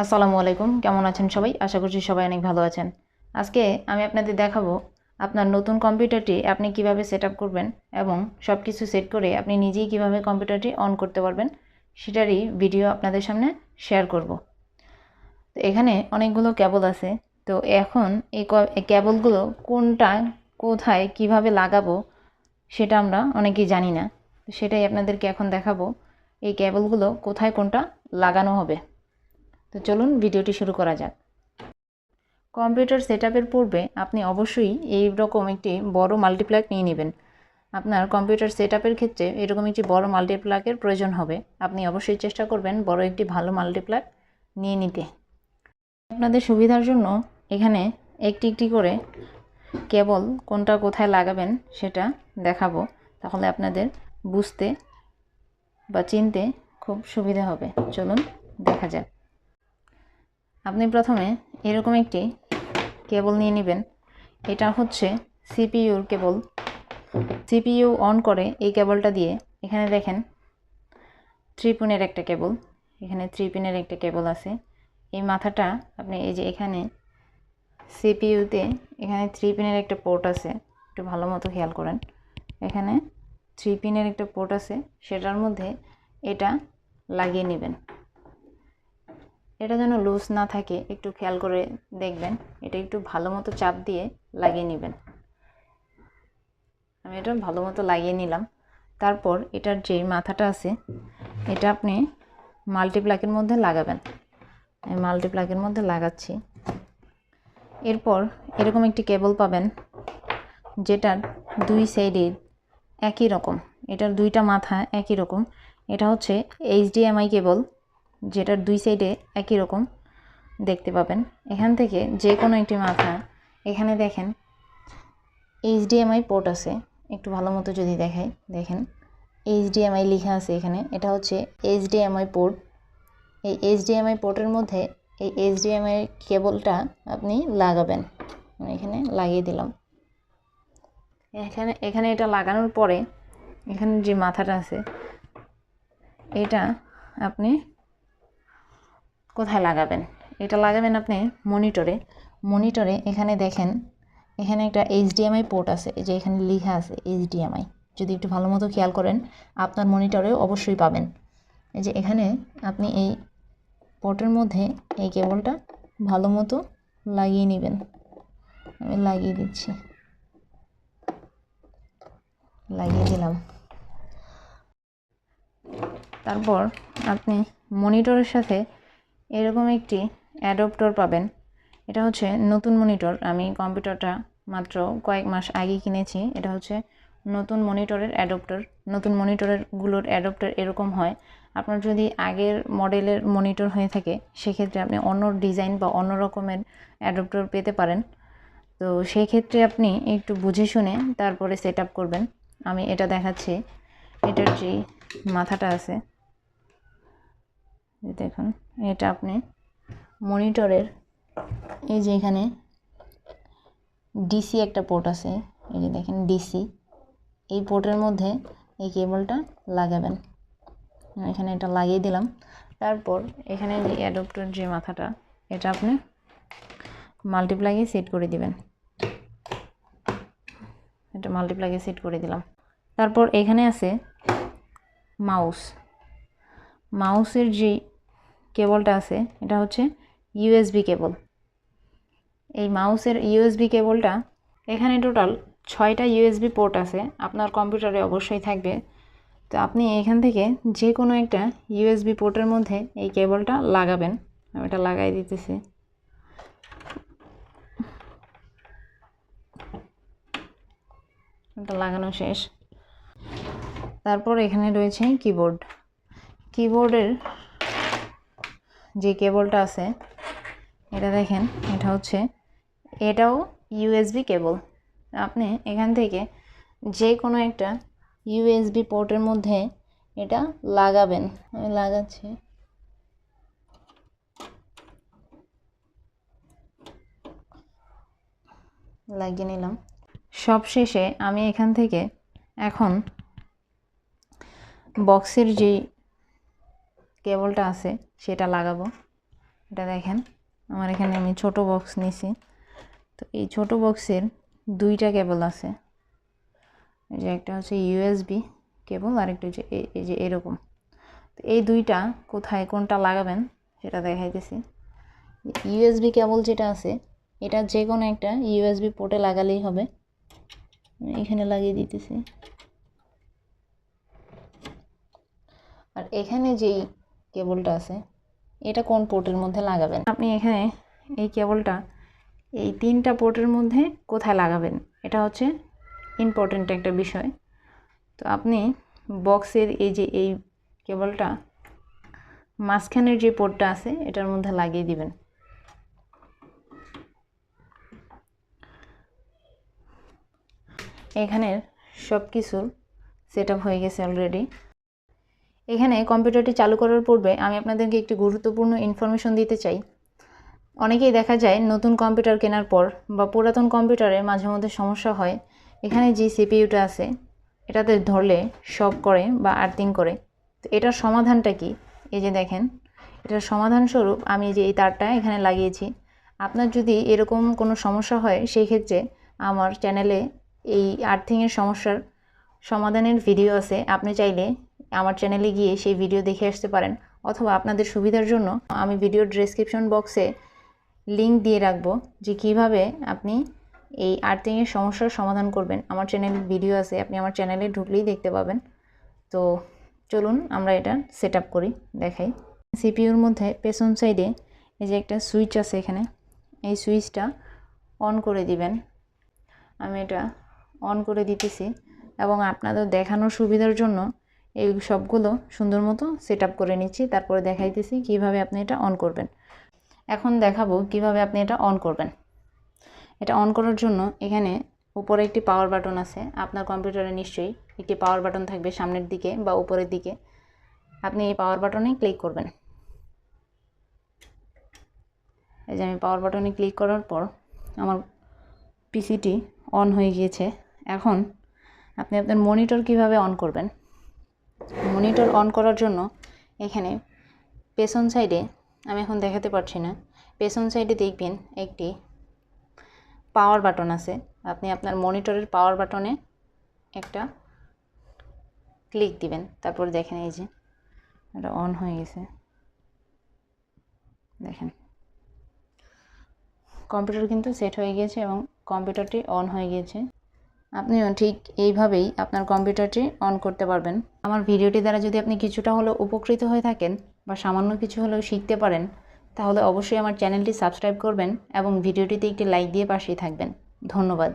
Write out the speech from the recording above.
আসসালামু আলাইকুম। কেমন আছেন সবাই? আশা করছি সবাই অনেক ভালো আছেন। আজকে আমি আপনাদের দেখাবো আপনার নতুন কম্পিউটারটি আপনি কীভাবে সেট করবেন এবং সব কিছু সেট করে আপনি নিজেই কীভাবে কম্পিউটারটি অন করতে পারবেন সেটারই ভিডিও আপনাদের সামনে শেয়ার করব। তো এখানে অনেকগুলো কেবল আছে। তো এখন এই কেবলগুলো কোনটা, কোথায়, কীভাবে লাগাবো সেটা আমরা অনেকেই জানি না। সেটাই আপনাদেরকে এখন দেখাবো। এই কেবলগুলো কোথায় কোনটা লাগানো হবে। তো চলুন ভিডিওটি শুরু করা যাক। কম্পিউটার সেটআপের পূর্বে আপনি অবশ্যই এই রকম একটি বড় মাল্টিপ্লাগ নিয়ে নেবেন। আপনার কম্পিউটার সেটআপের ক্ষেত্রে এরকম একটি বড় মাল্টিপ্লাগের প্রয়োজন হবে। আপনি অবশ্যই চেষ্টা করবেন বড় একটি ভালো মাল্টিপ্লাগ নিয়ে নিতে। আপনাদের সুবিধার জন্য এখানে একটি একটি করে কেবল কোনটা কোথায় লাগাবেন সেটা দেখাবো। তাহলে আপনাদের বুঝতে বা চিনতে খুব সুবিধা হবে। চলুন দেখা যাক। আপনি প্রথমে এরকম একটি কেবল নিয়ে নেবেন। এটা হচ্ছে সিপিইউর কেবল। সিপিইউ অন করে এই কেবলটা দিয়ে এখানে দেখেন থ্রি পিনের একটা কেবল। এখানে থ্রি পিনের একটা কেবল আছে। এই মাথাটা আপনি এই যে এখানে সিপিইউতে এখানে থ্রি পিনের একটা পোর্ট আছে। একটু ভালো মতো খেয়াল করেন। এখানে থ্রি পিনের একটা পোর্ট আছে। সেটার মধ্যে এটা লাগিয়ে নেবেন। এটা যেন লুজ না থাকে, একটু খেয়াল করে দেখবেন। এটা একটু ভালো মতো চাপ দিয়ে লাগিয়ে নেবেন। আমি এটা ভালো মতো লাগিয়ে নিলাম। তারপর এটার যে মাথাটা আছে, এটা আপনি মাল্টিপ্লাকের মধ্যে লাগাবেন। আমি মাল্টিপ্লাকের মধ্যে লাগাচ্ছি। এরপর এরকম একটি কেবল পাবেন, যেটার দুই সাইডে একই রকম। এটার দুইটা মাথা একই রকম। এটা হচ্ছে এইচডিএমআই কেবল যেটার দুই সাইডে একই রকম দেখতে পাবেন। এখান থেকে যে কোনো একটি মাথা, এখানে দেখেন এইচডিএমআই পোর্ট আছে। একটু ভালো মতো যদি দেখাই, দেখেন এইচডিএমআই লেখা আছে এখানে। এটা হচ্ছে এইচডিএমআই পোর্ট। এই এইচডিএমআই পোর্টের মধ্যে এই এইচডিএমআই কেবলটা আপনি লাগাবেন। এখানে লাগিয়ে দিলাম। এখানে এখানে এটা লাগানোর পরে এখানে যে মাথাটা আছে, এটা আপনি কোথায় লাগাবেন? এটা লাগাবেন আপনি মনিটরে। মনিটরে এখানে দেখেন, এখানে একটা এইচডিএমআই পোর্ট আছে যে এখানে লেখা আছে এইচডিএমআই। যদি একটু ভালো মতো খেয়াল করেন, আপনার মনিটরেও অবশ্যই পাবেন। এই যে এখানে আপনি এই পোর্টের মধ্যে এই কেবলটা ভালো মতো লাগিয়ে নেবেন। আমি লাগিয়ে দিচ্ছি। লাগিয়ে দিলাম। তারপর আপনি মনিটরের সাথে এরকম একটি অ্যাডপ্টর পাবেন। এটা হচ্ছে নতুন মনিটর। আমি কম্পিউটারটা মাত্র কয়েক মাস আগে কিনেছি। এটা হচ্ছে নতুন মনিটরের অ্যাডপ্টর। নতুন মনিটরেরগুলোর অ্যাডপ্টর এরকম হয়। আপনার যদি আগের মডেলের মনিটর হয়ে থাকে, সেক্ষেত্রে আপনি অন্য ডিজাইন বা অন্য রকমের অ্যাডপ্টর পেতে পারেন। তো সেই ক্ষেত্রে আপনি একটু বুঝে শুনে তারপরে সেট করবেন। আমি এটা দেখাচ্ছি। এটার যে মাথাটা আছে দেখুন। এটা আপনি মনিটরের, এই যে এখানে ডিসি একটা পোর্ট আছে, এই যে দেখেন ডিসি, এই পোর্টের মধ্যে এই কেবলটা লাগাবেন। এখানে এটা লাগিয়ে দিলাম। তারপর এখানে যে অ্যাডপ্টর যে মাথাটা, এটা আপনি মাল্টিপ্লাগে সেট করে দিবেন। এটা মাল্টিপ্লাগে সেট করে দিলাম। তারপর এখানে আছে মাউস মাউসের যে কেবলটা আছে, এটা হচ্ছে ইউএসবি কেবল। এই মাউসের ইউএসবি কেবলটা, এখানে টোটাল ছয়টা ইউএসবি পোর্ট আছে, আপনার কম্পিউটারে অবশ্যই থাকবে। তো আপনি এখান থেকে যে কোনো একটা ইউএসবি পোর্টের মধ্যে এই কেবলটা লাগাবেন। আমি এটা লাগাই দিতেছি। এটা লাগানো শেষ। তারপর এখানে রয়েছে কিবোর্ড কিবোর্ডের যে কেবলটা আছে, এটা দেখেন, এটা হচ্ছে, এটাও ইউএসবি কেবল। আপনি এখান থেকে যে কোনো একটা ইউএসবি পোর্টের মধ্যে এটা লাগাবেন। আমি লাগাচ্ছি। লাগিয়ে নিলাম। সব শেষে আমি এখান থেকে এখন বক্সের যে কেবলটা আছে, সেটা লাগাবো। এটা দেখেন, আমার এখানে আমি ছোট বক্স নিছি তো এই ছোট বক্সের দুইটা কেবল আছে। এই যে একটা হচ্ছে ইউএসবি কেবল, আর একটা হচ্ছে এই যে এরকম। তো এই দুইটা কোথায় কোনটা লাগাবেন, সেটা দেখাইতেছি। ইউএসবি কেবল যেটা আছে, এটা যে কোনো একটা ইউএসবি পোর্টে লাগালেই হবে। এখানে লাগিয়ে দিতেছি। আর এখানে যেই কেবলটা আছে। এটা কোন পোর্টের মধ্যে লাগাবেন? আপনি এখানে এই কেবলটা, এই তিনটা পোর্টের মধ্যে কোথায় লাগাবেন? এটা হচ্ছে ইম্পর্টেন্ট একটা বিষয়। তো আপনি বক্সের এই যে এই কেবলটা, মাঝখানের যে পোর্টটা আছে, এটার মধ্যে লাগিয়ে দিবেন। এখানের সব কিছুর সেট হয়ে গেছে অলরেডি এখানে কম্পিউটারটি চালু করার পূর্বে আমি আপনাদেরকে একটি গুরুত্বপূর্ণ ইনফরমেশন দিতে চাই। অনেকেই দেখা যায় নতুন কম্পিউটার কেনার পর বা পুরাতন কম্পিউটারে মাঝে মধ্যে সমস্যা হয়। এখানে যে সিপিইউটা আছে, এটাতে ধরলে শক করে বা আর্থিং করে। তো এটার সমাধানটা কি? এই যে দেখেন, এটার সমাধান স্বরূপ আমি যে এই তারটা এখানে লাগিয়েছি। আপনার যদি এরকম কোনো সমস্যা হয়, সেই ক্ষেত্রে আমার চ্যানেলে এই আর্থিংয়ের সমস্যার সমাধানের ভিডিও আছে। আপনি চাইলে আমার চ্যানেলে গিয়ে সেই ভিডিও দেখে আসতে পারেন। অথবা আপনাদের সুবিধার জন্য আমি ভিডিওর ডেসক্রিপশন বক্সে লিংক দিয়ে রাখব যে কীভাবে আপনি এই আর্থিংয়ের সমস্যার সমাধান করবেন। আমার চ্যানেলে ভিডিও আছে, আপনি আমার চ্যানেলে ঢুকলেই দেখতে পাবেন। তো চলুন আমরা এটা সেট করি, দেখাই। সিপিইউর মধ্যে পেছন সাইডে এই যে একটা সুইচ আছে এখানে, এই সুইচটা অন করে দিবেন। আমি এটা অন করে দিতেছি এবং আপনাদের দেখানোর সুবিধার জন্য এই সবগুলো সুন্দর মতো সেট আপ করে নিচ্ছি। তারপরে দেখাইতেছি কীভাবে আপনি এটা অন করবেন। এখন দেখাবো কীভাবে আপনি এটা অন করবেন। এটা অন করার জন্য এখানে উপরে একটি পাওয়ার বাটন আছে। আপনার কম্পিউটারে নিশ্চয়ই একটি পাওয়ার বাটন থাকবে সামনের দিকে বা উপরের দিকে। আপনি এই পাওয়ার বাটনে ক্লিক করবেন। এই যে আমি পাওয়ার বাটনে ক্লিক করার পর আমার পিসিটি অন হয়ে গিয়েছে। এখন আপনি আপনার মনিটর কীভাবে অন করবেন? মনিটর অন করার জন্য এখানে পেছন সাইডে, আমি এখন দেখাতে পারছি না, পেছন সাইডে দেখবেন একটি পাওয়ার বাটন আছে। আপনি আপনার মনিটরের পাওয়ার বাটনে একটা ক্লিক দিবেন। তারপর দেখেন এই যে, এটা অন হয়ে গেছে। দেখেন কম্পিউটার কিন্তু সেট হয়ে গিয়েছে এবং কম্পিউটারটি অন হয়ে গিয়েছে আপনিও ঠিক এইভাবেই আপনার কম্পিউটারটি অন করতে পারবেন। আমার ভিডিওটি দ্বারা যদি আপনি কিছুটা হলেও উপকৃত হয়ে থাকেন বা সামান্য কিছু হলেও শিখতে পারেন, তাহলে অবশ্যই আমার চ্যানেলটি সাবস্ক্রাইব করবেন এবং ভিডিওটিতে একটি লাইক দিয়ে পাশেই থাকবেন। ধন্যবাদ।